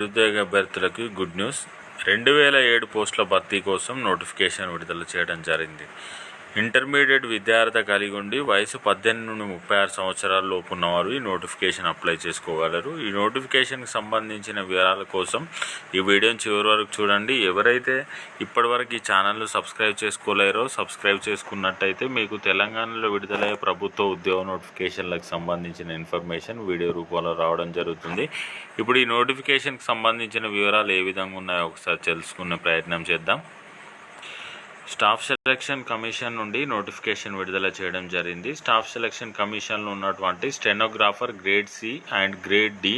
నిరుద్యోగ అభ్యర్థులకు good news. రెండు వేల ఏడు పోస్టుల భర్తీ కోసం నోటిఫికేషన్ విడుదల చేయడం జరిగింది. ఇంటర్మీడియట్ విద్యార్హత కలిగి ఉండి వయసు పద్దెనిమిది నుండి ముప్పై ఆరు సంవత్సరాల లోపు ఉన్నవారు ఈ నోటిఫికేషన్ అప్లై చేసుకోగలరు. ఈ నోటిఫికేషన్కి సంబంధించిన వివరాల కోసం ఈ వీడియోని చివరి వరకు చూడండి. ఎవరైతే ఇప్పటివరకు ఈ ఛానల్ను సబ్స్క్రైబ్ చేసుకోలేరో సబ్స్క్రైబ్ చేసుకున్నట్టయితే మీకు తెలంగాణలో విడుదలయ్యే ప్రభుత్వ ఉద్యోగ నోటిఫికేషన్లకు సంబంధించిన ఇన్ఫర్మేషన్ వీడియో రూపంలో రావడం జరుగుతుంది. ఇప్పుడు ఈ నోటిఫికేషన్కి సంబంధించిన వివరాలు ఏ విధంగా ఉన్నాయో ఒకసారి తెలుసుకునే ప్రయత్నం చేద్దాం. స్టాఫ్ సెలక్షన్ కమిషన్ నుండి నోటిఫికేషన్ విడుదల చేయడం జరిగింది. స్టాఫ్ సెలక్షన్ కమిషన్లో ఉన్నటువంటి stenographer grade C and grade D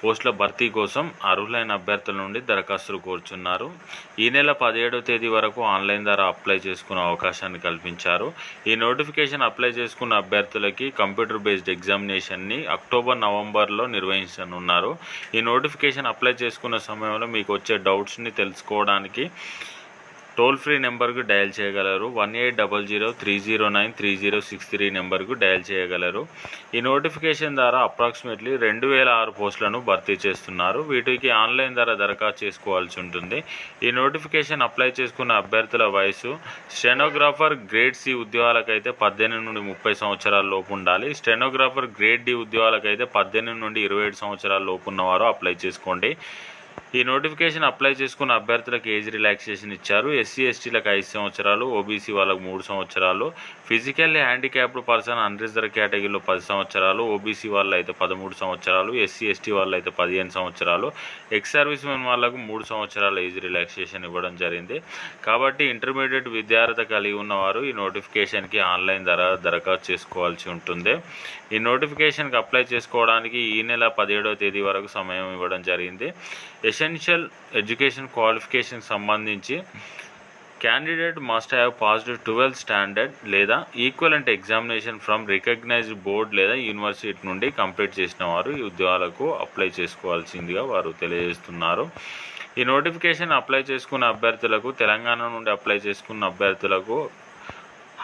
పోస్టుల భర్తీ కోసం అర్హులైన అభ్యర్థుల నుండి దరఖాస్తులు కోరుచున్నారు. ఈ నెల పదిహేడవ తేదీ వరకు ఆన్లైన్ ద్వారా అప్లై చేసుకునే అవకాశాన్ని కల్పించారు. ఈ నోటిఫికేషన్ అప్లై చేసుకున్న అభ్యర్థులకి కంప్యూటర్ బేస్డ్ ఎగ్జామినేషన్ని అక్టోబర్ నవంబర్లో నిర్వహించనున్నారు. ఈ నోటిఫికేషన్ అప్లై చేసుకున్న సమయంలో మీకు వచ్చే డౌట్స్ని తెలుసుకోవడానికి టోల్ ఫ్రీ నెంబర్కు డయల్ చేయగలరు. One eight double zero three zero nine three zero six three నెంబర్కు డయల్ చేయగలరు. ఈ నోటిఫికేషన్ ద్వారా అప్రాక్సిమేట్లీ రెండు వేల ఆరు పోస్టులను భర్తీ చేస్తున్నారు. వీటికి ఆన్లైన్ ద్వారా దరఖాస్తు చేసుకోవాల్సి ఉంటుంది. ఈ నోటిఫికేషన్ అప్లై చేసుకున్న అభ్యర్థుల వయసు స్టెనోగ్రాఫర్ గ్రేడ్ సి ఉద్యోగాలకైతే పద్దెనిమిది నుండి ముప్పై సంవత్సరాల లోపు ఉండాలి. స్టెనోగ్రాఫర్ గ్రేడ్ డి ఉద్యోగాలకైతే పద్దెనిమిది నుండి ఇరవై ఏడు సంవత్సరాల లోపు ఉన్నవారు అప్లై చేసుకోండి. ఈ నోటిఫికేషన్ అప్లై చేసుకున్న అభ్యర్థులకు ఏజ్ రిలాక్సేషన్ ఇచ్చారు. ఎస్సీ ఎస్టీలకు ఐదు సంవత్సరాలు ఓబీసీ వాళ్ళకు మూడు సంవత్సరాలు ఫిజికల్లీ హ్యాండిక్యాప్డ్ పర్సన్ అన్రిజర్వ్ కేటగిరీలో పది సంవత్సరాలు ఓబీసీ వాళ్ళు అయితే పదమూడు సంవత్సరాలు ఎస్సీ ఎస్టీ వాళ్ళు అయితే పదిహేను సంవత్సరాలు. ఎక్స్ సర్వీస్ మెన్ వాళ్ళకు మూడు సంవత్సరాల ఏజ్ రిలాక్సేషన్ ఇవ్వడం జరిగింది. కాబట్టి ఇంటర్మీడియట్ విద్యార్హత కలిగి ఉన్నవారు ఈ నోటిఫికేషన్కి ఆన్లైన్ ధర దరఖాస్తు చేసుకోవాల్సి ఉంటుంది. ఈ నోటిఫికేషన్కి అప్లై చేసుకోవడానికి ఈ నెల పదిహేడవ తేదీ వరకు సమయం ఇవ్వడం జరిగింది. ఎస్ ఎసెన్షియల్ ఎడ్యుకేషన్ క్వాలిఫికేషన్ సంబంధించి candidate must have passed twelfth standard లేదా equivalent examination from recognised board లేదా యూనివర్సిటీ నుండి కంప్లీట్ చేసిన వారు ఈ ఉద్యోగాలకు అప్లై చేసుకోవాల్సిందిగా వారు తెలియజేస్తున్నారు. ఈ నోటిఫికేషన్ అప్లై చేసుకున్న అభ్యర్థులకు తెలంగాణ నుండి అప్లై చేసుకున్న అభ్యర్థులకు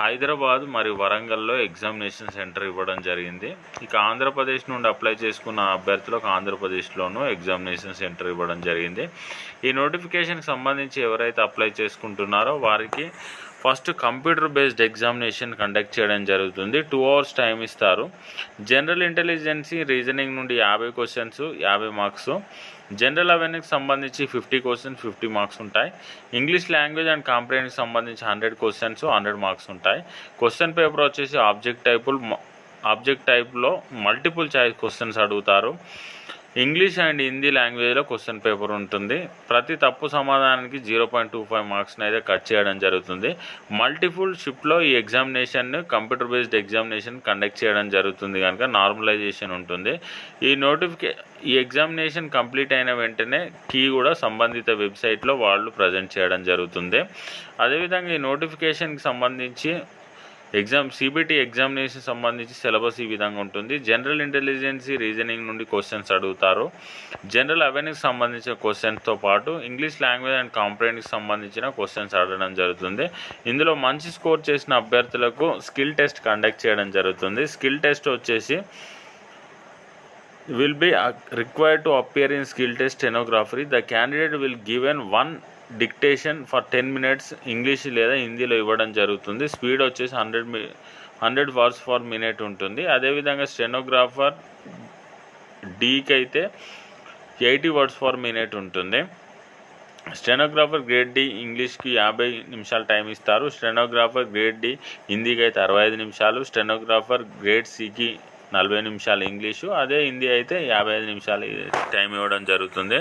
హైదరాబాద్ మరియు వరంగల్లో ఎగ్జామినేషన్ సెంటర్ ఇవ్వడం జరిగింది. ఇక ఆంధ్రప్రదేశ్ నుండి అప్లై చేసుకున్న అభ్యర్థులకు ఆంధ్రప్రదేశ్లోనూ ఎగ్జామినేషన్ సెంటర్ ఇవ్వడం జరిగింది. ఈ నోటిఫికేషన్కి సంబంధించి ఎవరైతే అప్లై చేసుకుంటున్నారో వారికి first computer based examination conduct చేయడం జరుగుతుంది. టూ అవర్స్ టైం ఇస్తారు. జనరల్ ఇంటెలిజెన్సీ రీజనింగ్ నుండి యాభై క్వశ్చన్స్ యాభై మార్క్స్ జనరల్ అవేర్నెస్కి సంబంధించి ఫిఫ్టీ క్వశ్చన్స్ ఫిఫ్టీ మార్క్స్ ఉంటాయి. ఇంగ్లీష్ లాంగ్వేజ్ అండ్ కాంప్రహెన్స్కి సంబంధించి హండ్రెడ్ క్వశ్చన్స్ హండ్రెడ్ మార్క్స్ ఉంటాయి. క్వశ్చన్ పేపర్ వచ్చేసి ఆబ్జెక్ట్ టైపులు ఆబ్జెక్ట్ టైప్లో మల్టిపుల్ చాయిస్ క్వశ్చన్స్ అడుగుతారు. ఇంగ్లీష్ అండ్ హిందీ లాంగ్వేజ్లో క్వశ్చన్ పేపర్ ఉంటుంది. ప్రతి తప్పు సమాధానానికి జీరో పాయింట్ టూ ఫైవ్ మార్క్స్ని అయితే కట్ చేయడం జరుగుతుంది. మల్టిపుల్ షిఫ్ట్లో ఈ examination computer based examination conduct చేయడం జరుగుతుంది కనుక నార్మలైజేషన్ ఉంటుంది. ఈ నోటిఫికే ఈ ఎగ్జామినేషన్ కంప్లీట్ అయిన వెంటనే కీ కూడా సంబంధిత వెబ్సైట్లో వాళ్ళు ప్రజెంట్ చేయడం జరుగుతుంది. అదేవిధంగా ఈ నోటిఫికేషన్కి సంబంధించి ఎగ్జామ్ సిబిటి ఎగ్జామినేషన్ సంబంధించి సిలబస్ ఈ విధంగా ఉంటుంది. జనరల్ ఇంటెలిజెన్సీ రీజనింగ్ నుండి క్వశ్చన్స్ అడుగుతారు. జనరల్ అవేర్నెస్ సంబంధించిన క్వశ్చన్స్తో పాటు ఇంగ్లీష్ లాంగ్వేజ్ అండ్ కాంప్రహెన్స్కి సంబంధించిన క్వశ్చన్స్ అడగడం జరుగుతుంది. ఇందులో మంచి స్కోర్ చేసిన అభ్యర్థులకు స్కిల్ టెస్ట్ కండక్ట్ చేయడం జరుగుతుంది. స్కిల్ టెస్ట్ వచ్చేసి will be uh, required to appear in skill test stenography. The candidate will given one dictation for ten minutes English లేదా హిందీలో ఇవ్వడం జరుగుతుంది. స్పీడ్ వచ్చేసి హండ్రెడ్ మీ హండ్రెడ్ వర్డ్స్ ఫర్ మినిట్ ఉంటుంది. అదేవిధంగా స్టెనోగ్రాఫర్ డీకి అయితే ఎయిటీ వర్డ్స్ ఫర్ మినిట్ ఉంటుంది. స్టెనోగ్రాఫర్ గ్రేడ్ డి ఇంగ్లీష్కి యాభై నిమిషాలు టైం ఇస్తారు. స్టెనోగ్రాఫర్ గ్రేడ్ డి హిందీకి అయితే అరవై ఐదు నిమిషాలు. స్టెనోగ్రాఫర్ గ్రేడ్ సికి నలభై నిమిషాలు ఇంగ్లీషు. అదే హిందీ అయితే యాభై ఐదు నిమిషాలు టైం ఇవ్వడం జరుగుతుంది.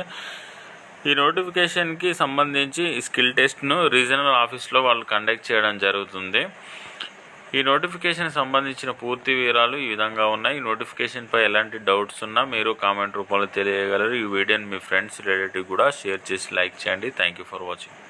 ఈ నోటిఫికేషన్కి సంబంధించి స్కిల్ టెస్ట్ను రీజనల్ ఆఫీస్లో వాళ్ళు కండక్ట్ చేయడం జరుగుతుంది. ఈ నోటిఫికేషన్ సంబంధించిన పూర్తి వివరాలు ఈ విధంగా ఉన్నాయి. ఈ నోటిఫికేషన్పై ఎలాంటి డౌట్స్ ఉన్నా మీరు కామెంట్ రూపంలో తెలియగలరు. ఈ వీడియోని మీ ఫ్రెండ్స్ రిలేటివ్ కూడా షేర్ చేసి లైక్ చేయండి. Thank you for watching